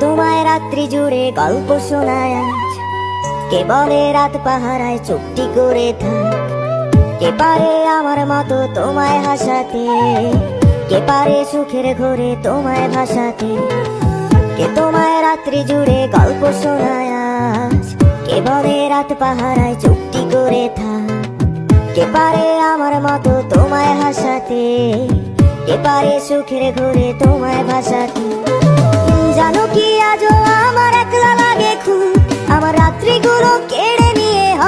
তোমায় রাত্রি জুড়ে গল্প শোনায় আজ। কে বলে রাত পাহারায় চুপটি করে থাক? কে পারে আমার মতো তোমায় হাসাতে? কে পারে সুখের ঘরে তোমায় ভাসাতে? কে তোমায় রাত্রি জুড়ে গল্প শোনায় আজ? কে বলে রাত পাহারায় চুপটি করে থাক? কে পারে আমার মতো তোমায় হাসাতে? কে পারে সুখের ঘরে তোমায় ভাসাতে?